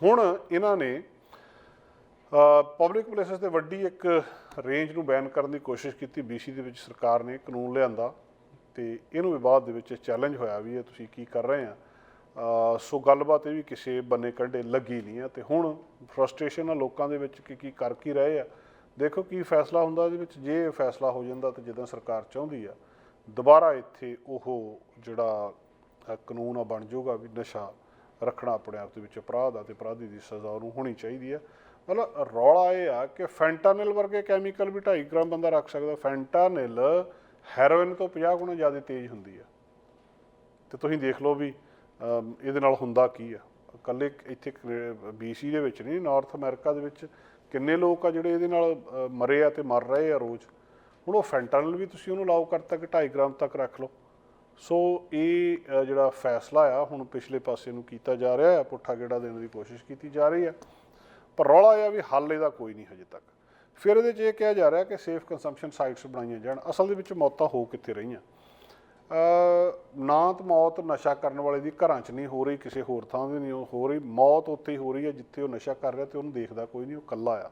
ਹੁਣ ਇਹਨਾਂ ਨੇ ਪਬਲਿਕ ਪਲੇਸਸ ਤੇ ਵੱਡੀ ਇੱਕ ਰੇਂਜ ਨੂੰ ਬੈਨ ਕਰਨ ਦੀ ਕੋਸ਼ਿਸ਼ ਕੀਤੀ ਬੀਸੀ ਦੇ ਵਿੱਚ ਸਰਕਾਰ ਨੇ ਕਾਨੂੰਨ ਲਿਆਂਦਾ। ਤੇ ਇਹਨੂੰ ਵਿਵਾਦ ਦੇ ਵਿੱਚ ਚੈਲੰਜ ਹੋਇਆ ਵੀ ਇਹ ਤੁਸੀਂ ਕੀ ਕਰ ਰਹੇ ਆ। ਸੋ ਗੱਲਬਾਤ ਇਹ ਵੀ ਕਿਸੇ ਬੰਨੇ ਕੰਢੇ ਲੱਗੀ ਨਹੀਂ ਆ ਤੇ ਹੁਣ ਫਰਸਟ੍ਰੇਸ਼ਨ ਆ ਲੋਕਾਂ ਦੇ ਵਿੱਚ ਕਿ ਕੀ ਕਰ ਕੀ ਰਹੇ ਆ। ਦੇਖੋ ਕੀ ਫੈਸਲਾ ਹੁੰਦਾ ਇਹਦੇ ਵਿੱਚ, ਜੇ ਫੈਸਲਾ ਹੋ ਜਾਂਦਾ ਤਾਂ ਜਿੱਦਾਂ ਸਰਕਾਰ ਚਾਹੁੰਦੀ ਆ, ਦੁਬਾਰਾ ਇੱਥੇ ਉਹ ਜਿਹੜਾ ਕਾਨੂੰਨ ਆ ਬਣ ਜਾਊਗਾ ਵੀ ਨਸ਼ਾ ਰੱਖਣਾ ਆਪਣੇ ਆਪ ਦੇ ਵਿੱਚ ਅਪਰਾਧ ਆ ਤੇ ਅਪਰਾਧੀ ਦੀ ਸਜ਼ਾ ਉਹਨੂੰ ਹੋਣੀ ਚਾਹੀਦੀ ਆ। ਮਤਲਬ ਰੌਲਾ ਇਹ ਆ ਕਿ ਫੈਂਟਾਨਿਲ ਵਰਗੇ ਕੈਮੀਕਲ ਵੀ 2.5 ਗ੍ਰਾਮ ਬੰਦਾ ਰੱਖ ਸਕਦਾ ਫੈਂਟਾਨਿਲ ਹੈਰੋਇਨ ਤੋਂ 50 ਗੁਣਾ ਜ਼ਿਆਦਾ ਤੇਜ਼ ਹੁੰਦੀ ਆ। ਤੇ ਤੁਸੀਂ ਦੇਖ ਲਓ ਵੀ ਇਹਦੇ ਨਾਲ ਹੁੰਦਾ ਕੀ ਆ? ਇਕੱਲੇ ਇੱਥੇ ਬੀਸੀ ਦੇ ਵਿੱਚ ਨਹੀਂ ਨਾਰਥ ਅਮਰੀਕਾ ਦੇ ਵਿੱਚ ਕਿੰਨੇ ਲੋਕ ਆ ਜਿਹੜੇ ਇਹਦੇ ਨਾਲ ਮਰੇ ਆ ਤੇ ਮਰ ਰਹੇ ਆ ਰੋਜ਼? ਹੁਣ ਉਹ ਫੈਂਟਾਨਲ ਵੀ ਤੁਸੀਂ ਉਹਨੂੰ ਲਾਓ ਕਰਤਾ ਕਿ 2.5 ਗ੍ਰਾਮ ਤੱਕ ਰੱਖ ਲਓ। ਸੋ ਇਹ ਜਿਹੜਾ ਫੈਸਲਾ ਆ, ਹੁਣ ਪਿਛਲੇ ਪਾਸੇ ਨੂੰ ਕੀਤਾ ਜਾ ਰਿਹਾ ਹੈ ਪੁੱਠਾ ਗੇੜਾ ਦੇਣ ਦੀ ਕੋਸ਼ਿਸ਼ ਕੀਤੀ ਜਾ ਰਹੀ ਹੈ ਪਰ ਰੌਲਾ ਇਹ ਆ ਵੀ ਹੱਲ ਇਹਦਾ ਕੋਈ ਨਹੀਂ ਹਜੇ ਤੱਕ। ਫਿਰ ਇਹਦੇ 'ਚ ਇਹ ਕਿਹਾ ਜਾ ਰਿਹਾ ਕਿ ਸੇਫ ਕੰਜ਼ੰਪਸ਼ਨ ਸਾਈਟਸ ਬਣਾਈਆਂ ਜਾਣ। ਅਸਲ ਦੇ ਵਿੱਚ ਮੌਤਾਂ ਹੋ ਕਿੱਥੇ ਰਹੀਆਂ? ਅ, ਨਾ ਤਾਂ ਮੌਤ ਨਸ਼ਾ ਕਰਨ ਵਾਲੇ ਦੀ ਘਰਾਂ 'ਚ ਨਹੀਂ ਹੋ ਰਹੀ ਕਿਸੇ ਹੋਰ ਥਾਂ ਤੇ ਨਹੀਂ ਹੋ ਰਹੀ। ਮੌਤ ਉੱਥੇ ਹੀ ਹੋ ਰਹੀ ਹੈ ਜਿੱਥੇ ਉਹ ਨਸ਼ਾ ਕਰ ਰਿਹਾ ਤੇ ਉਹਨੂੰ ਦੇਖਦਾ ਕੋਈ ਨਹੀਂ ਉਹ ਇਕੱਲਾ ਆ।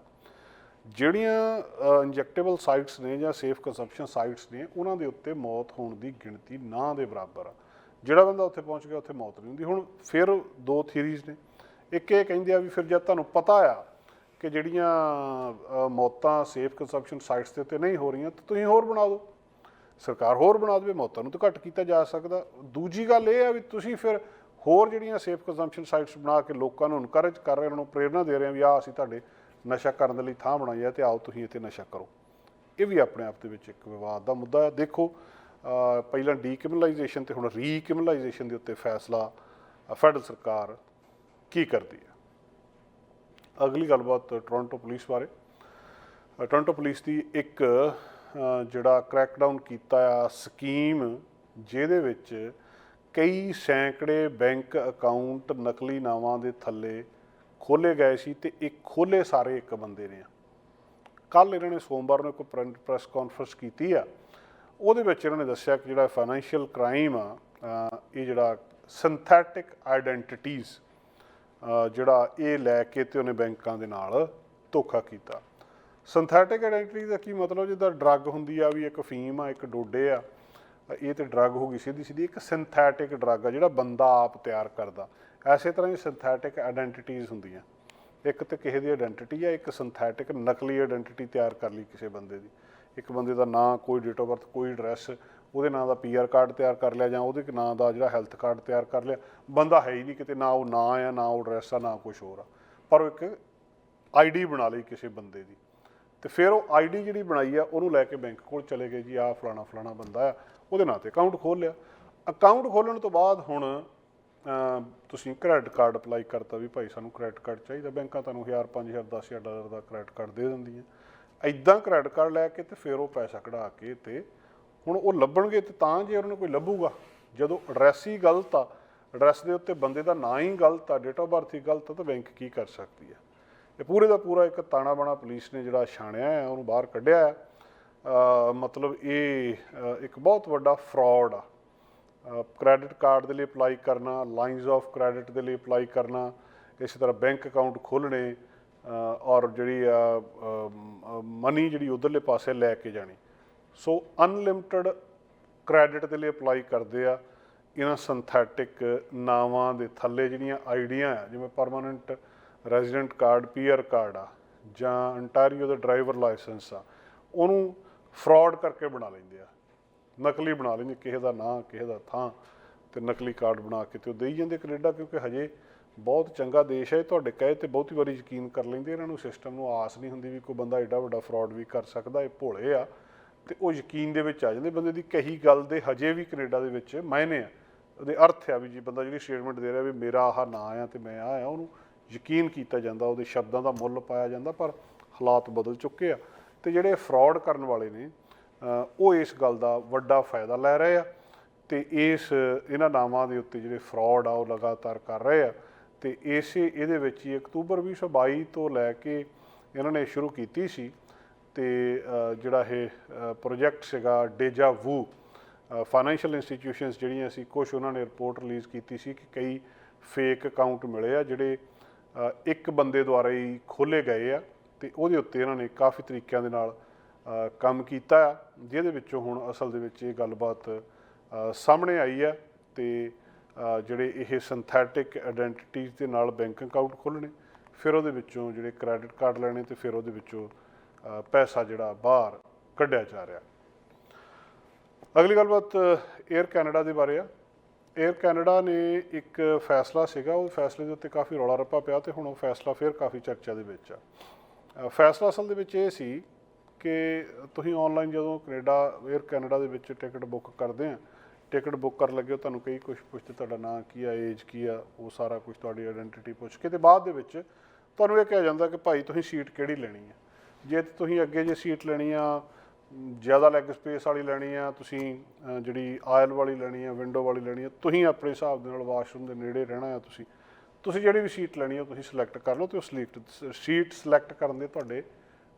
ਜਿਹੜੀਆਂ ਇੰਜੈਕਟੇਬਲ ਸਾਈਟਸ ਨੇ ਜਾਂ ਸੇਫ ਕੰਜ਼ੰਪਸ਼ਨ ਸਾਈਟਸ ਨੇ ਉਹਨਾਂ ਦੇ ਉੱਤੇ ਮੌਤ ਹੋਣ ਦੀ ਗਿਣਤੀ ਨਾ ਦੇ ਬਰਾਬਰ ਆ। ਜਿਹੜਾ ਬੰਦਾ ਉੱਥੇ ਪਹੁੰਚ ਗਿਆ ਉੱਥੇ ਮੌਤ ਨਹੀਂ ਹੁੰਦੀ। ਹੁਣ ਫਿਰ ਦੋ ਥੀਰੀਜ਼ ਨੇ। ਇੱਕ ਇਹ ਕਹਿੰਦੇ ਆ ਵੀ ਫਿਰ ਜਦ ਤੁਹਾਨੂੰ ਪਤਾ ਆ ਕਿ ਜਿਹੜੀਆਂ ਮੌਤਾਂ ਸੇਫ ਕੰਜ਼ੰਪਸ਼ਨ ਸਾਈਟਸ ਦੇ ਉੱਤੇ ਨਹੀਂ ਹੋ ਰਹੀਆਂ, ਤਾਂ ਤੁਸੀਂ ਹੋਰ ਬਣਾ ਦਿਓ। ਸਰਕਾਰ ਹੋਰ ਬਣਾ ਦੇਵੇ, ਮੌਤਾਂ ਨੂੰ ਤਾਂ ਘੱਟ ਕੀਤਾ ਜਾ ਸਕਦਾ। ਦੂਜੀ ਗੱਲ ਇਹ ਆ ਵੀ ਤੁਸੀਂ ਫਿਰ ਹੋਰ ਜਿਹੜੀਆਂ ਸੇਫ ਕੰਜ਼ੰਪਸ਼ਨ ਸਾਈਟਸ ਬਣਾ ਕੇ ਲੋਕਾਂ ਨੂੰ ਇਨਕਰੇਜ ਕਰ ਰਹੇ ਉਹਨਾਂ ਨੂੰ ਪ੍ਰੇਰਣਾ ਦੇ ਰਹੇ ਆ ਵੀ ਆ ਅਸੀਂ ਤੁਹਾਡੇ ਨਸ਼ਾ ਕਰਨ ਦੇ ਲਈ ਥਾਂ ਬਣਾਈ ਹੈ ਤੇ ਆਓ ਤੁਸੀਂ ਇੱਥੇ ਨਸ਼ਾ ਕਰੋ। ਇਹ ਵੀ ਆਪਣੇ ਆਪ ਦੇ ਵਿੱਚ ਇੱਕ ਵਿਵਾਦ ਦਾ ਮੁੱਦਾ ਹੈ। ਦੇਖੋ ਪਹਿਲਾਂ ਡੀਕ੍ਰਿਮੀਨਲਾਈਜੇਸ਼ਨ ਤੇ ਹੁਣ ਰੀਕ੍ਰਿਮੀਨਲਾਈਜੇਸ਼ਨ ਦੇ ਉੱਤੇ ਫੈਸਲਾ ਫੈਡਰਲ ਸਰਕਾਰ ਕੀ ਕਰਦੀ ਹੈ? ਅਗਲੀ ਗੱਲਬਾਤ ਟੋਰਾਂਟੋ ਪੁਲਿਸ ਬਾਰੇ। ਅ, ਟੋਰਾਂਟੋ ਪੁਲਿਸ ਦੀ ਇੱਕ ਜਿਹੜਾ ਕ੍ਰੈਕਡਾਊਨ ਕੀਤਾ ਆ ਸਕੀਮ ਜਿਹਦੇ ਵਿੱਚ ਕਈ ਸੈਂਕੜੇ ਬੈਂਕ ਅਕਾਊਂਟ ਨਕਲੀ ਨਾਵਾਂ ਦੇ ਥੱਲੇ ਖੋਲੇ ਗਏ ਸੀ ਤੇ ਇੱਕ ਖੋਲੇ ਸਾਰੇ ਇੱਕ ਬੰਦੇ ਨੇ ਕੱਲ ਇਹਨਾਂ ਨੇ ਸੋਮਵਾਰ ਨੂੰ ਇੱਕ ਪ੍ਰੈਸ ਕਾਨਫਰੰਸ ਕੀਤੀ ਆ। ਉਹਦੇ ਵਿੱਚ ਇਹਨਾਂ ਨੇ ਦੱਸਿਆ ਕਿ ਜਿਹੜਾ ਫਾਈਨੈਂਸ਼ੀਅਲ ਕ੍ਰਾਈਮ ਆ ਇਹ ਜਿਹੜਾ ਸਿੰਥੈਟਿਕ ਆਇਡੈਂਟੀਟੀਜ਼ ਜਿਹੜਾ ਇਹ ਲੈ ਕੇ ਤੇ ਉਹਨੇ ਬੈਂਕਾਂ ਦੇ ਨਾਲ ਧੋਖਾ ਕੀਤਾ। ਸਿੰਥੈਟਿਕ ਆਇਡੈਂਟੀਟੀ ਦਾ ਕੀ ਮਤਲਬ? ਜਿੱਦਾਂ ਡਰੱਗ ਹੁੰਦੀ ਆ ਵੀ ਇੱਕ ਫੀਮ ਆ, ਇੱਕ ਡੋਡੇ ਆ, ਇਹ ਤੇ ਡਰੱਗ ਹੋ ਗਈ ਸਿੱਧੀ ਸਿੱਧੀ ਇੱਕ ਸਿੰਥੈਟਿਕ ਡਰੱਗ ਆ, ਜਿਹੜਾ ਬੰਦਾ ਆਪ ਤਿਆਰ ਕਰਦਾ। ਐਸੇ ਤਰ੍ਹਾਂ ਹੀ ਸਿੰਥੈਟਿਕ ਆਇਡੈਂਟੀਟੀਜ਼ ਹੁੰਦੀਆਂ। ਇੱਕ ਤੇ ਕਿਸੇ ਦੀ ਆਇਡੈਂਟੀਟੀ ਆ, ਇੱਕ ਸਿੰਥੈਟਿਕ ਨਕਲੀ ਆਇਡੈਂਟੀਟੀ ਤਿਆਰ ਕਰ ਲਈ ਕਿਸੇ ਬੰਦੇ ਦੀ। ਇੱਕ ਬੰਦੇ ਦਾ ਨਾਂ, ਕੋਈ ਡੇਟ ਆਫ ਬਰਥ ਕੋਈ ਐਡਰੈਸ ਉਹਦੇ ਨਾਂ ਦਾ ਪੀਆਰ ਕਾਰਡ ਤਿਆਰ ਕਰ ਲਿਆ ਜਾਂ ਉਹਦੇ ਨਾਂ ਦਾ ਜਿਹੜਾ ਹੈਲਥ ਕਾਰਡ ਤਿਆਰ ਕਰ ਲਿਆ, ਬੰਦਾ ਹੈ ਹੀ ਨਹੀਂ ਕਿਤੇ, ਨਾ ਉਹ ਨਾਂ ਆ, ਨਾ ਉਹ ਐਡਰੈਸ ਆ, ਨਾ ਕੁਝ ਹੋਰ ਆ। ਪਰ ਉਹ ਇੱਕ ਆਈਡੀ ਬਣਾ ਲਈ ਕਿਸੇ ਬੰਦੇ ਦੀ। ਤੇ ਫਿਰ ਉਹ ਆਈਡੀ ਜਿਹੜੀ ਬਣਾਈ ਆ, ਉਹਨੂੰ ਲੈ ਕੇ ਬੈਂਕ ਕੋਲ ਚਲੇ ਗਏ ਜੀ, ਆਹ ਫਲਾਣਾ ਫਲਾਣਾ ਬੰਦਾ ਆ, ਉਹਦੇ ਨਾਂ ਤੇ ਅਕਾਊਂਟ ਖੋਲ ਲਿਆ। ਅਕਾਊਂਟ ਖੋਲਣ ਤੋਂ ਬਾਅਦ ਹੁਣ ਤੁਸੀਂ ਕ੍ਰੈਡਿਟ ਕਾਰਡ ਅਪਲਾਈ ਕਰਤਾ ਵੀ ਭਾਈ ਸਾਨੂੰ ਕ੍ਰੈਡਿਟ ਕਾਰਡ ਚਾਹੀਦਾ, ਬੈਂਕਾਂ ਤੁਹਾਨੂੰ 1000 5000 10000 ਡਾਲਰ ਦਾ ਕ੍ਰੈਡਿਟ ਕਾਰਡ ਦੇ ਦਿੰਦੀਆਂ। ਐਦਾਂ ਕ੍ਰੈਡਿਟ ਕਾਰਡ ਲੈ ਕੇ ਤੇ ਫਿਰ ਉਹ ਪੈਸਾ ਕਢਾ ਕੇ ਤੇ ਹੁਣ ਉਹ ਲੱਭਣਗੇ ਤੇ ਤਾਂ ਜੇ ਉਹਨਾਂ ਨੂੰ ਕੋਈ ਲੱਭੂਗਾ, ਜਦੋਂ ਐਡਰੈਸ ਹੀ ਗਲਤ ਆ ਐਡਰੈਸ ਦੇ ਉੱਤੇ ਬੰਦੇ ਦਾ ਨਾਂ ਹੀ ਗਲਤ ਆ ਡੇਟ ਆਫ ਬਰਥ ਹੀ ਗਲਤ ਆ, ਤਾਂ ਬੈਂਕ ਕੀ ਕਰ ਸਕਦੀ ਹੈ ਇਹ ਪੂਰੇ ਦਾ ਪੂਰਾ ਇੱਕ ਤਾਣਾ ਬਾਣਾ ਪੁਲਿਸ ਨੇ ਜਿਹੜਾ ਛਾਣਿਆ ਹੈ ਉਹਨੂੰ ਬਾਹਰ ਕੱਢਿਆ ਹੈ ਮਤਲਬ ਇਹ ਇੱਕ ਬਹੁਤ ਵੱਡਾ ਫਰਾਡ ਆ। ਕ੍ਰੈਡਿਟ ਕਾਰਡ ਦੇ ਲਈ ਅਪਲਾਈ ਕਰਨਾ ਲਾਈਨਸ ਆਫ ਕ੍ਰੈਡਿਟ ਦੇ ਲਈ ਅਪਲਾਈ ਕਰਨਾ, ਇਸੇ ਤਰ੍ਹਾਂ ਬੈਂਕ ਅਕਾਊਂਟ ਖੋਲ੍ਹਣੇ ਔਰ ਜਿਹੜੀ ਆ ਮਨੀ ਜਿਹੜੀ ਉਧਰਲੇ ਪਾਸੇ ਲੈ ਕੇ ਜਾਣੀ। ਸੋ ਅਨਲਿਮਟਿਡ ਕ੍ਰੈਡਿਟ ਦੇ ਲਈ ਅਪਲਾਈ ਕਰਦੇ ਆ। ਇਹਨਾਂ ਸਿੰਥੈਟਿਕ ਨਾਵਾਂ ਦੇ ਥੱਲੇ ਜਿਹੜੀਆਂ ਆਈਡੀਆਂ ਆ, ਜਿਵੇਂ permanent resident card PR card ਆ, ਜਾਂ ਅੰਟਾਰੀਓ ਦਾ ਡਰਾਈਵਰ ਲਾਇਸੈਂਸ ਆ, ਉਹਨੂੰ ਫਰਾਡ ਕਰਕੇ ਬਣਾ ਲੈਂਦੇ ਆ। ਨਕਲੀ ਬਣਾ ਲੈਂਦੇ, ਕਿਸੇ ਦਾ ਨਾਂ, ਕਿਸੇ ਦਾ ਥਾਂ ਤੇ ਨਕਲੀ ਕਾਰਡ ਬਣਾ ਕੇ ਤੇ ਉਹ ਦੇਈ ਜਾਂਦੇ ਕੈਨੇਡਾ, ਕਿਉਂਕਿ ਹਜੇ ਬਹੁਤ ਚੰਗਾ ਦੇਸ਼ ਹੈ, ਇਹ ਤੁਹਾਡੇ ਕਹੇ ਤੇ ਬਹੁਤੀ ਵਾਰੀ ਯਕੀਨ ਕਰ ਲੈਂਦੇ ਇਹਨਾਂ ਨੂੰ ਸਿਸਟਮ ਨੂੰ ਆਸ ਨਹੀਂ ਹੁੰਦੀ ਵੀ ਕੋਈ ਬੰਦਾ ਐਡਾ ਵੱਡਾ ਫਰਾਡ ਵੀ ਕਰ ਸਕਦਾ, ਇਹ ਭੋਲੇ ਆ। ਤੇ ਉਹ ਯਕੀਨ ਦੇ ਵਿੱਚ ਆ ਜਾਂਦੇ, ਬੰਦੇ ਦੀ ਕਹੀ ਗੱਲ ਦੇ ਹਜੇ ਵੀ ਕੈਨੇਡਾ ਦੇ ਵਿੱਚ ਮਾਇਨੇ ਆ। ਉਹਦੇ ਅਰਥ ਆ ਵੀ ਜੀ, ਬੰਦਾ ਜਿਹੜੀ ਸਟੇਟਮੈਂਟ ਦੇ ਰਿਹਾ ਵੀ ਮੇਰਾ ਆਹ ਨਾਂ ਆ ਤੇ ਮੈਂ ਆ ਆ, ਉਹਨੂੰ ਯਕੀਨ ਕੀਤਾ ਜਾਂਦਾ, ਉਹਦੇ ਸ਼ਬਦਾਂ ਦਾ ਮੁੱਲ ਪਾਇਆ ਜਾਂਦਾ, ਪਰ ਹਾਲਾਤ ਬਦਲ ਚੁੱਕੇ ਆ। ਤੇ ਜਿਹੜੇ ਫਰਾਡ ਕਰਨ ਵਾਲੇ ਨੇ ਉਹ ਇਸ ਗੱਲ ਦਾ ਵੱਡਾ ਫਾਇਦਾ ਲੈ ਰਹੇ ਆ ਤੇ ਇਸ, ਇਹਨਾਂ ਨਾਵਾਂ ਦੇ ਉੱਤੇ ਜਿਹੜੇ ਫਰਾਡ ਆ, ਉਹ ਲਗਾਤਾਰ ਕਰ ਰਹੇ ਆ। ਤੇ ਇਸੇ, ਇਹਦੇ ਵਿੱਚ ਹੀ ਅਕਤੂਬਰ 2022 ਤੋਂ ਲੈ ਕੇ ਇਹਨਾਂ ਨੇ ਸ਼ੁਰੂ ਕੀਤੀ ਸੀ ਤੇ ਜਿਹੜਾ ਇਹ ਪ੍ਰੋਜੈਕਟ ਸੀਗਾ ਡੇਜਾ ਵੂ ਫਾਈਨੈਂਸ਼ੀਅਲ ਇੰਸਟੀਟਿਊਸ਼ਨਸ ਜਿਹੜੀਆਂ ਸੀ ਕੁਝ ਉਹਨਾਂ ਨੇ ਰਿਪੋਰਟ ਰਿਲੀਜ਼ ਕੀਤੀ ਸੀ ਕਿ ਕਈ ਫੇਕ ਅਕਾਊਂਟ ਮਿਲੇ ਆ ਜਿਹੜੇ ਇੱਕ ਬੰਦੇ ਦੁਆਰਾ ਹੀ ਖੋਲੇ ਗਏ ਆ ਤੇ ਉਹਦੇ ਉੱਤੇ ਇਹਨਾਂ ਨੇ ਕਾਫੀ ਤਰੀਕਿਆਂ ਦੇ ਨਾਲ ਕੰਮ ਕੀਤਾ ਆ, ਜਿਹਦੇ ਵਿੱਚੋਂ ਹੁਣ ਅਸਲ ਦੇ ਵਿੱਚ ਇਹ ਗੱਲਬਾਤ ਸਾਹਮਣੇ ਆਈ ਆ ਤੇ ਜਿਹੜੇ ਇਹ ਸਿੰਥੈਟਿਕ ਆਇਡੈਂਟੀਟੀਜ਼ ਦੇ ਨਾਲ ਬੈਂਕ ਅਕਾਊਂਟ ਖੋਲ੍ਹਣੇ, ਫਿਰ ਉਹਦੇ ਵਿੱਚੋਂ ਜਿਹੜੇ ਕ੍ਰੈਡਿਟ ਕਾਰਡ ਲੈਣੇ ਤੇ ਫਿਰ ਉਹਦੇ ਵਿੱਚੋਂ ਪੈਸਾ ਜਿਹੜਾ ਬਾਹਰ ਕੱਢਿਆ ਜਾ ਰਿਹਾ। ਅਗਲੀ ਗੱਲਬਾਤ 에ਅਰ ਕੈਨੇਡਾ ਦੇ ਬਾਰੇ ਆ। 에ਅਰ ਕੈਨੇਡਾ ਨੇ ਇੱਕ ਫੈਸਲਾ ਸੀਗਾ, ਉਹ ਫੈਸਲੇ ਦੇ ਉੱਤੇ ਕਾਫੀ ਰੌਲਾ ਰੱਪਾ ਪਿਆ ਤੇ ਹੁਣ ਉਹ ਫੈਸਲਾ ਫੇਰ ਕਾਫੀ ਚਰਚਾ ਦੇ ਵਿੱਚ ਆ। ਫੈਸਲਾ ਅਸਲ ਦੇ ਵਿੱਚ ਇਹ ਸੀ ਕਿ ਤੁਸੀਂ ਆਨਲਾਈਨ ਜਦੋਂ ਕੈਨੇਡਾ 에ਅਰ ਕੈਨੇਡਾ ਦੇ ਵਿੱਚ ਟਿਕਟ ਬੁੱਕ ਕਰਦੇ ਆ ਟਿਕਟ ਬੁੱਕ ਕਰਨ ਲੱਗੇ ਹੋ, ਤੁਹਾਨੂੰ ਕਈ ਕੁਝ ਪੁੱਛਦੇ, ਤੁਹਾਡਾ ਨਾਂ ਕੀ ਆ ਏਜ ਕੀ ਆ, ਉਹ ਸਾਰਾ ਕੁਝ ਤੁਹਾਡੀ ਆਇਡੈਂਟੀਟੀ ਪੁੱਛ ਕੇ ਤੇ ਬਾਅਦ ਦੇ ਵਿੱਚ ਤੁਹਾਨੂੰ ਇਹ ਕਿਹਾ ਜਾਂਦਾ ਕਿ ਭਾਈ ਤੁਸੀਂ ਸੀਟ ਕਿਹੜੀ ਲੈਣੀ ਹੈ ਜੇ ਤੁਸੀਂ ਅੱਗੇ ਜੇ ਸੀਟ ਲੈਣੀ ਆ ਜ਼ਿਆਦਾ ਲੈਗ ਸਪੇਸ ਵਾਲੀ ਲੈਣੀ ਆ ਤੁਸੀਂ ਅ, ਜਿਹੜੀ ਆਇਲ ਵਾਲੀ ਲੈਣੀ ਆ ਵਿੰਡੋ ਵਾਲੀ ਲੈਣੀ ਆ ਤੁਸੀਂ ਆਪਣੇ ਹਿਸਾਬ ਦੇ ਨਾਲ ਵਾਸ਼ਰੂਮ ਦੇ ਨੇੜੇ ਰਹਿਣਾ ਆ ਤੁਸੀਂ। ਤੁਸੀਂ ਜਿਹੜੀ ਵੀ ਸੀਟ ਲੈਣੀ ਆ ਉਹ ਤੁਸੀਂ ਸਿਲੈਕਟ ਕਰ ਲਓ ਤੇ ਉਹ ਸਿਲੈਕਟ ਸੀਟ ਸਿਲੈਕਟ ਕਰਨ ਦੇ ਤੁਹਾਡੇ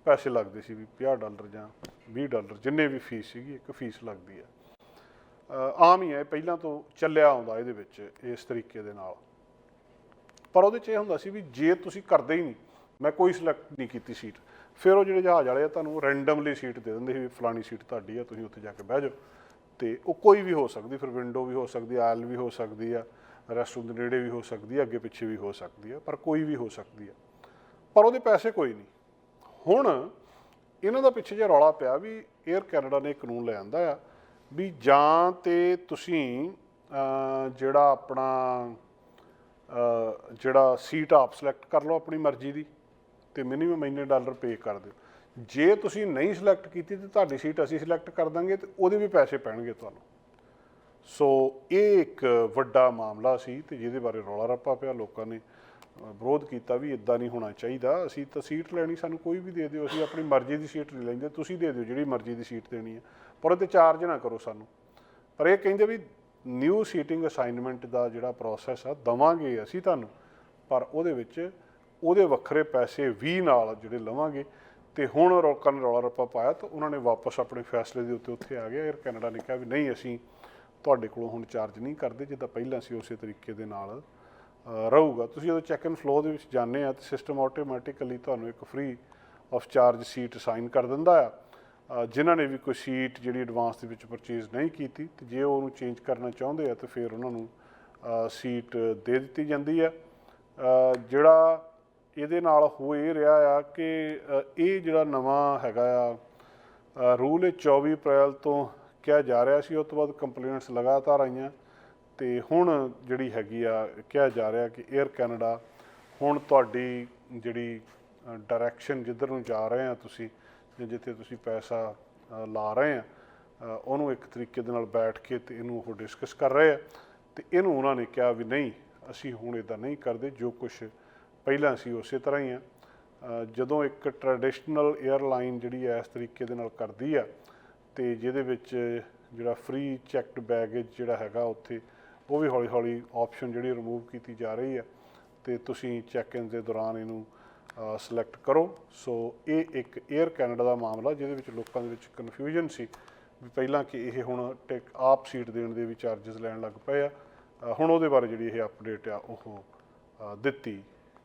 ਪੈਸੇ ਲੱਗਦੇ ਸੀ ਵੀ 50 ਡਾਲਰ ਜਾਂ 20 ਡਾਲਰ ਜਿੰਨੇ ਵੀ ਫੀਸ ਸੀਗੀ ਇੱਕ ਫੀਸ ਲੱਗਦੀ ਆ। ਅ, ਆਮ ਹੀ ਹੈ ਇਹ ਪਹਿਲਾਂ ਤੋਂ ਚੱਲਿਆ ਆਉਂਦਾ ਇਹਦੇ ਵਿੱਚ ਇਸ ਤਰੀਕੇ ਦੇ ਨਾਲ। ਪਰ ਉਹਦੇ 'ਚ ਇਹ ਹੁੰਦਾ ਸੀ ਵੀ ਜੇ ਤੁਸੀਂ ਕਰਦੇ ਹੀ ਨਹੀਂ ਮੈਂ ਕੋਈ ਸਿਲੈਕਟ ਨਹੀਂ ਕੀਤੀ ਸੀਟ। ਫਿਰ ਉਹ ਜਿਹੜੇ ਜਹਾਜ਼ ਵਾਲੇ ਆ, ਤੁਹਾਨੂੰ ਰੈਂਡਮਲੀ ਸੀਟ ਦੇ ਦਿੰਦੇ ਸੀ ਵੀ ਫਲਾਣੀ ਸੀਟ ਤੁਹਾਡੀ ਆ, ਤੁਸੀਂ ਉੱਥੇ ਜਾ ਕੇ ਬਹਿ ਜਾਓ। ਤੇ ਉਹ ਕੋਈ ਵੀ ਹੋ ਸਕਦੀ, ਫਿਰ ਵਿੰਡੋ ਵੀ ਹੋ ਸਕਦੀ ਆਇਲ ਵੀ ਹੋ ਸਕਦੀ ਆ ਰੈਸਟਰੂਮ ਦੇ ਨੇੜੇ ਵੀ ਹੋ ਸਕਦੀ ਆ, ਅੱਗੇ ਪਿੱਛੇ ਵੀ ਹੋ ਸਕਦੀ ਆ, ਪਰ ਕੋਈ ਵੀ ਹੋ ਸਕਦੀ ਆ। ਪਰ ਉਹਦੇ ਪੈਸੇ ਕੋਈ ਨਹੀਂ। ਹੁਣ ਇਹਨਾਂ ਦਾ ਪਿੱਛੇ ਜੇ ਰੌਲਾ ਪਿਆ ਵੀ 에ਅਰ ਕੈਨੇਡਾ ਨੇ ਕਾਨੂੰਨ ਲੈ ਆਂਦਾ ਆ ਵੀ ਜਾਂ ਤੇ ਤੁਸੀਂ ਜਿਹੜਾ ਆਪਣਾ ਜਿਹੜਾ ਸੀਟ ਆਪ ਸਿਲੈਕਟ ਕਰ ਲਓ ਆਪਣੀ ਮਰਜ਼ੀ ਦੀ। ਤੇ ਮਿਨੀਮਮ ਇੰਨੇ ਡਾਲਰ ਪੇ ਕਰ ਦਿਓ। ਜੇ ਤੁਸੀਂ ਨਹੀਂ ਸਿਲੈਕਟ ਕੀਤੀ ਤੇ ਤੁਹਾਡੀ ਸੀਟ ਅਸੀਂ ਸਿਲੈਕਟ ਕਰ ਦਾਂਗੇ ਤੇ ਉਹਦੇ ਵੀ ਪੈਸੇ ਪੈਣਗੇ ਤੁਹਾਨੂੰ। ਸੋ ਇਹ ਇੱਕ ਵੱਡਾ ਮਾਮਲਾ ਸੀ ਤੇ ਜਿਹਦੇ ਬਾਰੇ ਰੌਲਾ ਰੱਪਾ ਪਿਆ। ਲੋਕਾਂ ਨੇ ਵਿਰੋਧ ਕੀਤਾ ਵੀ ਇਦਾਂ ਨਹੀਂ ਹੋਣਾ ਚਾਹੀਦਾ। ਅਸੀਂ ਤਾਂ ਸੀਟ ਲੈਣੀ, ਸਾਨੂੰ ਕੋਈ ਵੀ ਦੇ ਦਿਓ। ਅਸੀਂ ਆਪਣੀ ਮਰਜ਼ੀ ਦੀ ਸੀਟ ਨਹੀਂ ਲੈਂਦੇ। ਤੁਸੀਂ ਦੇ ਦਿਓ ਜਿਹੜੀ ਮਰਜ਼ੀ ਦੀ ਸੀਟ ਦੇਣੀ ਹੈ। ਪਰ ਉਹਤੇ ਚਾਰਜ ਨਾ ਕਰੋ ਸਾਨੂੰ। ਪਰ ਇਹ ਕਹਿੰਦੇ ਵੀ ਨਿਊ ਸੀਟਿੰਗ ਅਸਾਈਨਮੈਂਟ ਦਾ ਜਿਹੜਾ ਪ੍ਰੋਸੈਸ ਆ, ਦਵਾਂਗੇ ਅਸੀਂ ਤੁਹਾਨੂੰ। ਪਰ ਉਹਦੇ ਵਿੱਚ ਉਹਦੇ ਵੱਖਰੇ ਪੈਸੇ ਵੀ ਨਾਲ ਜਿਹੜੇ ਲਵਾਂਗੇ ਤੇ ਹੁਣ ਲੋਕਾਂ ਨੇ ਰੌਲਾ ਰੱਪਾ ਪਾਇਆ ਤਾਂ ਉਹਨਾਂ ਨੇ ਵਾਪਸ ਆਪਣੇ ਫੈਸਲੇ ਦੇ ਉੱਤੇ ਉੱਥੇ ਆ ਗਿਆ। 에ਅਰ ਕੈਨੇਡਾ ਨੇ ਕਿਹਾ ਵੀ ਨਹੀਂ ਅਸੀਂ ਤੁਹਾਡੇ ਕੋਲੋਂ ਹੁਣ ਚਾਰਜ ਨਹੀਂ ਕਰਦੇ ਜਿੱਦਾਂ ਪਹਿਲਾਂ ਸੀ ਉਸੇ ਤਰੀਕੇ ਦੇ ਨਾਲ ਅ, ਰਹੂਗਾ। ਤੁਸੀਂ ਜਦੋਂ ਚੈੱਕ ਇਨ ਫਲੋ ਦੇ ਵਿੱਚ ਜਾਂਦੇ ਆ ਤੇ ਸਿਸਟਮ ਆਟੋਮੈਟਿਕਲੀ ਤੁਹਾਨੂੰ ਇੱਕ free of charge seat assign ਕਰ ਦਿੰਦਾ ਆ। ਜਿਨ੍ਹਾਂ ਨੇ ਵੀ ਕੋਈ ਸੀਟ ਜਿਹੜੀ ਐਡਵਾਂਸ ਦੇ ਵਿੱਚ ਪਰਚੇਜ਼ ਨਹੀਂ ਕੀਤੀ ਤੇ ਜੇ ਉਹਨੂੰ ਚੇਂਜ ਕਰਨਾ ਚਾਹੁੰਦੇ ਆ ਤਾਂ ਫਿਰ ਉਹਨਾਂ ਨੂੰ ਸੀਟ ਦੇ ਦਿੱਤੀ ਜਾਂਦੀ ਆ। ਜਿਹੜਾ ਇਹਦੇ ਨਾਲ ਹੋ ਇਹ ਰਿਹਾ ਆ ਕਿ ਇਹ ਜਿਹੜਾ ਨਵਾਂ ਹੈਗਾ ਆ ਰੂਲ ਇਹ 24 ਅਪ੍ਰੈਲ ਤੋਂ ਕਿਹਾ ਜਾ ਰਿਹਾ ਸੀ ਉਸ ਤੋਂ ਬਾਅਦ ਕੰਪਲੇਂਟਸ ਲਗਾਤਾਰ ਆਈਆਂ ਤੇ ਹੁਣ ਜਿਹੜੀ ਹੈਗੀ ਆ, ਕਿਹਾ ਜਾ ਰਿਹਾ ਕਿ 에ਅਰ ਕੈਨੇਡਾ ਹੁਣ ਤੁਹਾਡੀ ਜਿਹੜੀ ਡਾਇਰੈਕਸ਼ਨ ਜਿੱਧਰ ਨੂੰ ਜਾ ਰਹੇ ਆ ਤੁਸੀਂ ਜਾਂ ਜਿੱਥੇ ਤੁਸੀਂ ਪੈਸਾ ਲਾ ਰਹੇ ਆ ਉਹਨੂੰ ਇੱਕ ਤਰੀਕੇ ਦੇ ਨਾਲ ਬੈਠ ਕੇ ਤੇ ਇਹਨੂੰ ਉਹ ਡਿਸਕਸ ਕਰ ਰਹੇ ਆ ਤੇ ਇਹਨੂੰ ਉਹਨਾਂ ਨੇ ਕਿਹਾ ਵੀ ਨਹੀਂ, ਅਸੀਂ ਹੁਣ ਇਦਾਂ ਨਹੀਂ ਕਰਦੇ, ਜੋ ਕੁਝ ਪਹਿਲਾਂ ਸੀ, ਉਸੇ ਤਰ੍ਹਾਂ ਹੀ ਆ। ਜਦੋਂ ਇੱਕ ਟ੍ਰੈਡੀਸ਼ਨਲ 에ਅਰਲਾਈਨ ਜਿਹੜੀ ਐ ਇਸ ਤਰੀਕੇ ਦੇ ਨਾਲ ਕਰਦੀ ਆ, ਤੇ ਜਿਹਦੇ ਵਿੱਚ ਜਿਹੜਾ ਫ੍ਰੀ ਚੈੱਕਡ ਬੈਗੇਜ ਜਿਹੜਾ ਹੈਗਾ ਉੱਥੇ, ਉਹ ਵੀ ਹੌਲੀ-ਹੌਲੀ ਆਪਸ਼ਨ ਜਿਹੜੀ ਰਿਮੂਵ ਕੀਤੀ ਜਾ ਰਹੀ ਆ, ਤੇ ਤੁਸੀਂ ਚੈੱਕ-ਇਨ ਦੇ ਦੌਰਾਨ ਇਹਨੂੰ ਸਿਲੈਕਟ ਕਰੋ। ਸੋ ਇਹ ਇੱਕ 에ਅਰ ਕੈਨੇਡਾ ਦਾ ਮਾਮਲਾ, ਜਿਹਦੇ ਵਿੱਚ ਲੋਕਾਂ ਦੇ ਵਿੱਚ ਕਨਫਿਊਜ਼ਨ ਸੀ ਵੀ ਪਹਿਲਾਂ ਕਿ ਇਹ ਹੁਣ ਟਿਕ, ਆਪ ਸੀਟ ਦੇਣ ਦੇ ਵੀ ਚਾਰजेस ਲੈਣ ਲੱਗ ਪਏ ਆ। ਹੁਣ ਉਹਦੇ ਬਾਰੇ ਜਿਹੜੀ ਇਹ ਅਪਡੇਟ ਆ, ਉਹ ਦਿੱਤੀ